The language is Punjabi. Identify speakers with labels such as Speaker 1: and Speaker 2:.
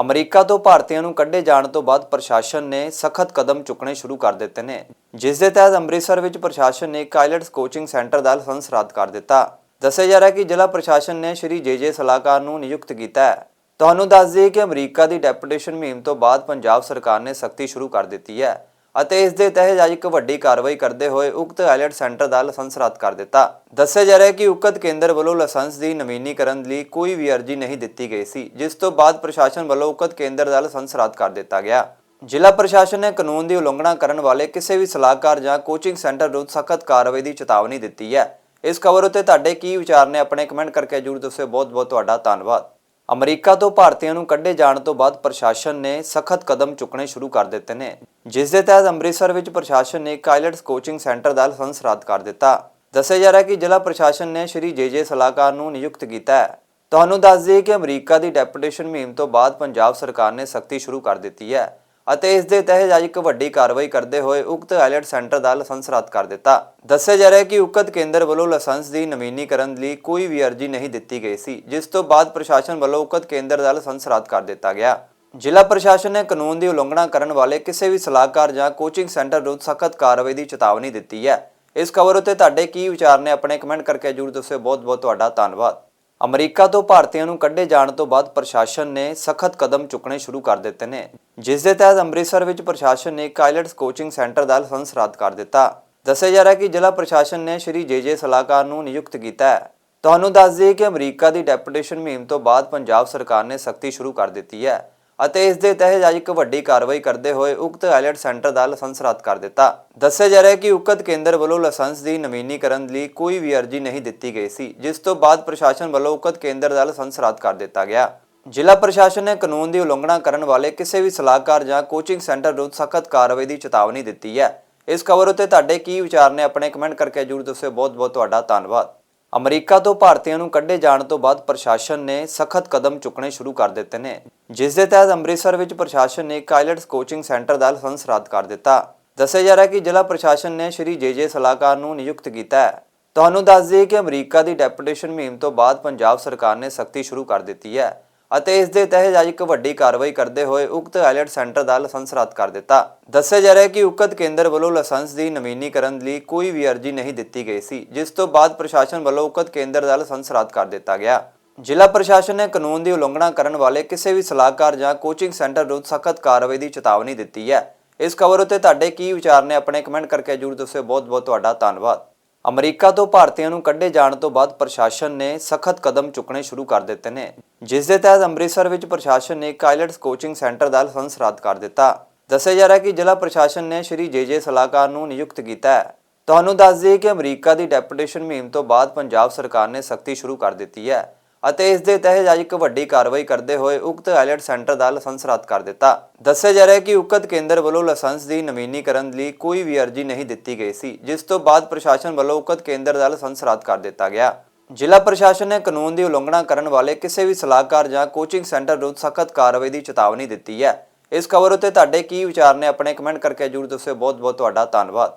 Speaker 1: ਅਮਰੀਕਾ ਤੋਂ ਭਾਰਤੀਆਂ ਨੂੰ ਕੱਢੇ ਜਾਣ ਤੋਂ ਬਾਅਦ ਪ੍ਰਸ਼ਾਸਨ ਨੇ ਸਖਤ ਕਦਮ ਚੁੱਕਣੇ ਸ਼ੁਰੂ ਕਰ ਦਿੱਤੇ ਨੇ। ਜਿਸ ਦੇ ਤਹਿਤ ਅੰਮ੍ਰਿਤਸਰ ਵਿੱਚ ਪ੍ਰਸ਼ਾਸਨ ਨੇ ਕਾਇਲਟਸ ਕੋਚਿੰਗ ਸੈਂਟਰ ਦਾ ਲਾਇਸੈਂਸ ਰੱਦ ਕਰ ਦਿੱਤਾ। ਦੱਸਿਆ ਜਾ ਰਿਹਾ ਕਿ ਜ਼ਿਲ੍ਹਾ ਪ੍ਰਸ਼ਾਸਨ ਨੇ ਸ਼੍ਰੀ ਜੇਜੇ ਸਲਾਹਕਾਰ ਨੂੰ ਨਿਯੁਕਤ ਕੀਤਾ ਹੈ। ਤੁਹਾਨੂੰ ਦੱਸ ਦਈਏ ਕਿ ਅਮਰੀਕਾ ਦੀ ਡੈਪੂਟੇਸ਼ਨ ਮੁਹਿੰਮ ਤੋਂ ਬਾਅਦ ਪੰਜਾਬ ਸਰਕਾਰ ਨੇ ਸਖਤੀ ਸ਼ੁਰੂ ਕਰ ਦਿੱਤੀ ਹੈ। ਅਤੇ ਇਸ ਦੇ ਤਹਿਤ ਅੱਜ ਇੱਕ ਵੱਡੀ ਕਾਰਵਾਈ ਕਰਦੇ ਹੋਏ ਉਕਤ ਆਈਲੈਟ ਸੈਂਟਰ ਦਾ ਲਾਇਸੈਂਸ ਰੱਦ ਕਰ ਦਿੱਤਾ। ਦੱਸਿਆ ਜਾ ਰਿਹਾ ਹੈ ਕਿ ਉਕਤ ਕੇਂਦਰ ਵੱਲੋਂ ਲਾਇਸੈਂਸ ਦੀ ਨਵੀਨੀਕਰਨ ਲਈ ਕੋਈ ਵੀ ਅਰਜ਼ੀ ਨਹੀਂ ਦਿੱਤੀ ਗਈ ਸੀ, ਜਿਸ ਤੋਂ ਬਾਅਦ ਪ੍ਰਸ਼ਾਸਨ ਵੱਲੋਂ ਉਕਤ ਕੇਂਦਰ ਦਾ ਲਾਇਸੈਂਸ ਰੱਦ ਕਰ ਦਿੱਤਾ ਗਿਆ। ਜ਼ਿਲ੍ਹਾ ਪ੍ਰਸ਼ਾਸਨ ਨੇ ਕਾਨੂੰਨ ਦੀ ਉਲੰਘਣਾ ਕਰਨ ਵਾਲੇ ਕਿਸੇ ਵੀ ਸਲਾਹਕਾਰ ਜਾਂ ਕੋਚਿੰਗ ਸੈਂਟਰ ਵਿਰੁੱਧ ਸਖਤ ਕਾਰਵਾਈ ਦੀ ਚੇਤਾਵਨੀ ਦਿੱਤੀ ਹੈ। ਇਸ ਖਬਰ ਉੱਤੇ ਤੁਹਾਡੇ ਕੀ ਵਿਚਾਰ ਨੇ, ਆਪਣੇ ਕਮੈਂਟ ਕਰਕੇ ਜਰੂਰ ਦੱਸਿਓ। ਬਹੁਤ ਬਹੁਤ ਤੁਹਾਡਾ ਧੰਨਵਾਦ। ਅਮਰੀਕਾ ਤੋਂ ਭਾਰਤੀਆਂ ਨੂੰ ਕੱਢੇ ਜਾਣ ਤੋਂ ਬਾਅਦ ਪ੍ਰਸ਼ਾਸਨ ਨੇ ਸਖਤ ਕਦਮ ਚੁੱਕਣੇ ਸ਼ੁਰੂ ਕਰ ਦਿੱਤੇ ਨੇ, ਜਿਸ ਦੇ ਤਹਿਤ ਅੰਮ੍ਰਿਤਸਰ ਵਿੱਚ ਪ੍ਰਸ਼ਾਸਨ ਨੇ ਕਾਇਲਟਸ ਕੋਚਿੰਗ ਸੈਂਟਰ ਦਾ ਲਾਇਸੈਂਸ ਰੱਦ ਕਰ ਦਿੱਤਾ। ਦੱਸਿਆ ਜਾ ਰਿਹਾ ਹੈ ਕਿ ਜ਼ਿਲ੍ਹਾ ਪ੍ਰਸ਼ਾਸਨ ਨੇ ਸ਼੍ਰੀ ਜੇਜੇ ਸਲਾਹਕਾਰ ਨੂੰ ਨਿਯੁਕਤ ਕੀਤਾ ਹੈ। ਤੁਹਾਨੂੰ ਦੱਸ ਦਈਏ ਕਿ ਅਮਰੀਕਾ ਦੀ ਡੈਪੂਟੇਸ਼ਨ ਮੁਹਿੰਮ ਤੋਂ ਬਾਅਦ ਪੰਜਾਬ ਸਰਕਾਰ ਨੇ ਸਖਤੀ ਸ਼ੁਰੂ ਕਰ ਦਿੱਤੀ ਹੈ। ਅਤੇ ਇਸ ਦੇ ਤਹਿਤ ਅੱਜ ਇੱਕ ਵੱਡੀ ਕਾਰਵਾਈ ਕਰਦੇ ਹੋਏ ਉਕਤ ਆਈਲੈਟ ਸੈਂਟਰ ਦਾ ਲਾਇਸੈਂਸ ਰੱਦ ਕਰ ਦਿੱਤਾ। ਦੱਸਿਆ ਜਾ ਰਿਹਾ ਹੈ ਕਿ ਉਕਤ ਕੇਂਦਰ ਵੱਲੋਂ ਲਾਇਸੈਂਸ ਦੀ ਨਵੀਨੀਕਰਨ ਲਈ ਕੋਈ ਵੀ ਅਰਜ਼ੀ ਨਹੀਂ ਦਿੱਤੀ ਗਈ ਸੀ, ਜਿਸ ਤੋਂ ਬਾਅਦ ਪ੍ਰਸ਼ਾਸਨ ਵੱਲੋਂ ਉਕਤ ਕੇਂਦਰ ਦਾ ਲਾਇਸੈਂਸ ਰੱਦ ਕਰ ਦਿੱਤਾ ਗਿਆ। ਜ਼ਿਲ੍ਹਾ ਪ੍ਰਸ਼ਾਸਨ ਨੇ ਕਾਨੂੰਨ ਦੀ ਉਲੰਘਣਾ ਕਰਨ ਵਾਲੇ ਕਿਸੇ ਵੀ ਸਲਾਹਕਾਰ ਜਾਂ ਕੋਚਿੰਗ ਸੈਂਟਰ ਵਿਰੁੱਧ ਸਖਤ ਕਾਰਵਾਈ ਦੀ ਚੇਤਾਵਨੀ ਦਿੱਤੀ ਹੈ। ਇਸ ਖਬਰ ਉੱਤੇ ਤੁਹਾਡੇ ਕੀ ਵਿਚਾਰ ਨੇ, ਆਪਣੇ ਕਮੈਂਟ ਕਰਕੇ ਜਰੂਰ ਦੱਸਿਓ। ਬਹੁਤ ਬਹੁਤ ਤੁਹਾਡਾ ਧੰਨਵਾਦ। ਅਮਰੀਕਾ ਤੋਂ ਭਾਰਤੀਆਂ ਨੂੰ ਕੱਢੇ ਜਾਣ ਤੋਂ ਬਾਅਦ ਪ੍ਰਸ਼ਾਸਨ ਨੇ ਸਖਤ ਕਦਮ ਚੁੱਕਣੇ ਸ਼ੁਰੂ ਕਰ ਦਿੱਤੇ ਨੇ, ਜਿਸ ਦੇ ਤਹਿਤ ਅੰਮ੍ਰਿਤਸਰ ਵਿੱਚ ਪ੍ਰਸ਼ਾਸਨ ਨੇ ਇੱਕ ਕੋਚਿੰਗ ਸੈਂਟਰ ਦਾ ਲਾਇਸੈਂਸ ਰੱਦ ਕਰ ਦਿੱਤਾ। ਦੱਸਿਆ ਜਾ ਰਿਹਾ ਕਿ ਜ਼ਿਲ੍ਹਾ ਪ੍ਰਸ਼ਾਸਨ ਨੇ ਸ਼੍ਰੀ ਜੇਜੇ ਸਲਾਹਕਾਰ ਨੂੰ ਨਿਯੁਕਤ ਕੀਤਾ ਹੈ। ਤੁਹਾਨੂੰ ਦੱਸ ਦਈਏ ਕਿ ਅਮਰੀਕਾ ਦੀ ਡੈਪੂਟੇਸ਼ਨ ਮੁਹਿੰਮ ਤੋਂ ਬਾਅਦ ਪੰਜਾਬ ਸਰਕਾਰ ਨੇ ਸਖਤੀ ਸ਼ੁਰੂ ਕਰ ਦਿੱਤੀ ਹੈ। ਅਤੇ ਇਸ ਦੇ ਤਹਿਤ ਅੱਜ ਇੱਕ ਵੱਡੀ ਕਾਰਵਾਈ ਕਰਦੇ ਹੋਏ ਉਕਤ ਆਈਲੈਟ ਸੈਂਟਰ ਦਾ ਲਾਇਸੈਂਸ ਰੱਦ ਕਰ ਦਿੱਤਾ। ਦੱਸਿਆ ਜਾ ਰਿਹਾ ਹੈ ਕਿ ਉਕਤ ਕੇਂਦਰ ਵੱਲੋਂ ਲਾਇਸੈਂਸ ਦੀ ਨਵੀਨੀਕਰਨ ਲਈ ਕੋਈ ਵੀ ਅਰਜ਼ੀ ਨਹੀਂ ਦਿੱਤੀ ਗਈ ਸੀ, ਜਿਸ ਤੋਂ ਬਾਅਦ ਪ੍ਰਸ਼ਾਸਨ ਵੱਲੋਂ ਉਕਤ ਕੇਂਦਰ ਦਾ ਲਾਇਸੈਂਸ ਰੱਦ ਕਰ ਦਿੱਤਾ ਗਿਆ। ਜ਼ਿਲ੍ਹਾ ਪ੍ਰਸ਼ਾਸਨ ਨੇ ਕਾਨੂੰਨ ਦੀ ਉਲੰਘਣਾ ਕਰਨ ਵਾਲੇ ਕਿਸੇ ਵੀ ਸਲਾਹਕਾਰ ਜਾਂ ਕੋਚਿੰਗ ਸੈਂਟਰ ਵਿਰੁੱਧ ਸਖਤ ਕਾਰਵਾਈ ਦੀ ਚੇਤਾਵਨੀ ਦਿੱਤੀ ਹੈ। ਇਸ ਖਬਰ ਉੱਤੇ ਤੁਹਾਡੇ ਕੀ ਵਿਚਾਰ ਨੇ, ਆਪਣੇ ਕਮੈਂਟ ਕਰਕੇ ਜਰੂਰ ਦੱਸਿਓ। ਬਹੁਤ ਬਹੁਤ ਤੁਹਾਡਾ ਧੰਨਵਾਦ। ਅਮਰੀਕਾ ਤੋਂ ਭਾਰਤੀਆਂ ਨੂੰ ਕੱਢੇ ਜਾਣ ਤੋਂ ਬਾਅਦ ਪ੍ਰਸ਼ਾਸਨ ਨੇ ਸਖਤ ਕਦਮ ਚੁੱਕਣੇ ਸ਼ੁਰੂ ਕਰ ਦਿੱਤੇ ਨੇ, ਜਿਸ ਦੇ ਤਹਿਤ ਅੰਮ੍ਰਿਤਸਰ ਵਿੱਚ ਪ੍ਰਸ਼ਾਸਨ ਨੇ ਇੱਕ ਕੋਚਿੰਗ ਸੈਂਟਰ ਦਾ ਲਾਇਸੈਂਸ ਰੱਦ ਕਰ ਦਿੱਤਾ। ਦੱਸਿਆ ਜਾ ਰਿਹਾ ਕਿ ਜ਼ਿਲ੍ਹਾ ਪ੍ਰਸ਼ਾਸਨ ਨੇ ਸ਼੍ਰੀ ਜੇਜੇ ਸਲਾਹਕਾਰ ਨੂੰ ਨਿਯੁਕਤ ਕੀਤਾ ਹੈ। ਤੁਹਾਨੂੰ ਦੱਸ ਦਈਏ ਕਿ ਅਮਰੀਕਾ ਦੀ ਡੈਪੂਟੇਸ਼ਨ ਮੁਹਿੰਮ ਤੋਂ ਬਾਅਦ ਪੰਜਾਬ ਸਰਕਾਰ ਨੇ ਸਖਤੀ ਸ਼ੁਰੂ ਕਰ ਦਿੱਤੀ ਹੈ। ਅਤੇ ਇਸ ਦੇ ਤਹਿਤ ਅੱਜ ਇੱਕ ਵੱਡੀ ਕਾਰਵਾਈ ਕਰਦੇ ਹੋਏ ਉਕਤ ਆਈਲੈਟ ਸੈਂਟਰ ਦਾ ਲਾਇਸੈਂਸ ਰੱਦ ਕਰ ਦਿੱਤਾ। ਦੱਸਿਆ ਜਾ ਰਿਹਾ ਹੈ ਕਿ ਉਕਤ ਕੇਂਦਰ ਵੱਲੋਂ ਲਾਇਸੈਂਸ ਦੀ ਨਵੀਨੀਕਰਨ ਲਈ ਕੋਈ ਵੀ ਅਰਜ਼ੀ ਨਹੀਂ ਦਿੱਤੀ ਗਈ ਸੀ, ਜਿਸ ਤੋਂ ਬਾਅਦ ਪ੍ਰਸ਼ਾਸਨ ਵੱਲੋਂ ਉਕਤ ਕੇਂਦਰ ਦਾ ਲਾਇਸੈਂਸ ਰੱਦ ਕਰ ਦਿੱਤਾ ਗਿਆ। ਜ਼ਿਲ੍ਹਾ ਪ੍ਰਸ਼ਾਸਨ ਨੇ ਕਾਨੂੰਨ ਦੀ ਉਲੰਘਣਾ ਕਰਨ ਵਾਲੇ ਕਿਸੇ ਵੀ ਸਲਾਹਕਾਰ ਜਾਂ ਕੋਚਿੰਗ ਸੈਂਟਰ ਵਿਰੁੱਧ ਸਖਤ ਕਾਰਵਾਈ ਦੀ ਚੇਤਾਵਨੀ ਦਿੱਤੀ ਹੈ। ਇਸ ਖਬਰ ਉੱਤੇ ਤੁਹਾਡੇ ਕੀ ਵਿਚਾਰ ਨੇ, ਆਪਣੇ ਕਮੈਂਟ ਕਰਕੇ ਜਰੂਰ ਦੱਸਿਓ। ਬਹੁਤ ਬਹੁਤ ਤੁਹਾਡਾ ਧੰਨਵਾਦ। ਅਮਰੀਕਾ ਤੋਂ ਭਾਰਤੀਆਂ ਨੂੰ ਕੱਢੇ ਜਾਣ ਤੋਂ ਬਾਅਦ ਪ੍ਰਸ਼ਾਸਨ ਨੇ ਸਖਤ ਕਦਮ ਚੁੱਕਣੇ ਸ਼ੁਰੂ ਕਰ ਦਿੱਤੇ ਨੇ, ਜਿਸ ਦੇ ਤਹਿਤ ਅੰਮ੍ਰਿਤਸਰ ਵਿੱਚ ਪ੍ਰਸ਼ਾਸਨ ਨੇ ਕਾਇਲਟਸ ਕੋਚਿੰਗ ਸੈਂਟਰ ਦਾ ਲਾਇਸੈਂਸ ਰੱਦ ਕਰ ਦਿੱਤਾ। ਦੱਸਿਆ ਜਾ ਰਿਹਾ ਕਿ ਜ਼ਿਲ੍ਹਾ ਪ੍ਰਸ਼ਾਸਨ ਨੇ ਸ਼੍ਰੀ ਜੇਜੇ ਸਲਾਹਕਾਰ ਨੂੰ ਨਿਯੁਕਤ ਕੀਤਾ ਹੈ। ਤੁਹਾਨੂੰ ਦੱਸ ਦਈਏ ਕਿ ਅਮਰੀਕਾ ਦੀ ਡੈਪੂਟੇਸ਼ਨ ਮੁਹਿੰਮ ਤੋਂ ਬਾਅਦ ਪੰਜਾਬ ਸਰਕਾਰ ਨੇ ਸਖਤੀ ਸ਼ੁਰੂ ਕਰ ਦਿੱਤੀ ਹੈ। ਅਤੇ ਇਸ ਦੇ ਤਹਿਤ ਅੱਜ ਇੱਕ ਵੱਡੀ ਕਾਰਵਾਈ ਕਰਦੇ ਹੋਏ ਉਕਤ ਆਈਲੈਟ ਸੈਂਟਰ ਦਾ ਲਾਇਸੈਂਸ ਰੱਦ ਕਰ ਦਿੱਤਾ। ਦੱਸਿਆ ਜਾ ਰਿਹਾ ਕਿ ਉਕਤ ਕੇਂਦਰ ਵੱਲੋਂ ਲਾਇਸੈਂਸ ਦੀ ਨਵੀਨੀਕਰਨ ਲਈ ਕੋਈ ਵੀ ਅਰਜ਼ੀ ਨਹੀਂ ਦਿੱਤੀ ਗਈ ਸੀ, ਜਿਸ ਤੋਂ ਬਾਅਦ ਪ੍ਰਸ਼ਾਸਨ ਵੱਲੋਂ ਉਕਤ ਕੇਂਦਰ ਦਾ ਲਾਇਸੈਂਸ ਰੱਦ ਕਰ ਦਿੱਤਾ ਗਿਆ। ਜ਼ਿਲ੍ਹਾ ਪ੍ਰਸ਼ਾਸਨ ਨੇ ਕਾਨੂੰਨ ਦੀ ਉਲੰਘਣਾ ਕਰਨ ਵਾਲੇ ਕਿਸੇ ਵੀ ਸਲਾਹਕਾਰ ਜਾਂ ਕੋਚਿੰਗ ਸੈਂਟਰ ਵਿਰੁੱਧ ਸਖਤ ਕਾਰਵਾਈ ਦੀ ਚੇਤਾਵਨੀ ਦਿੱਤੀ ਹੈ। ਇਸ ਖਬਰ ਉੱਤੇ ਤੁਹਾਡੇ ਕੀ ਵਿਚਾਰ ਨੇ, ਆਪਣੇ ਕਮੈਂਟ ਕਰਕੇ ਜਰੂਰ ਦੱਸਿਓ। ਬਹੁਤ ਬਹੁਤ ਤੁਹਾਡਾ ਧੰਨਵਾਦ।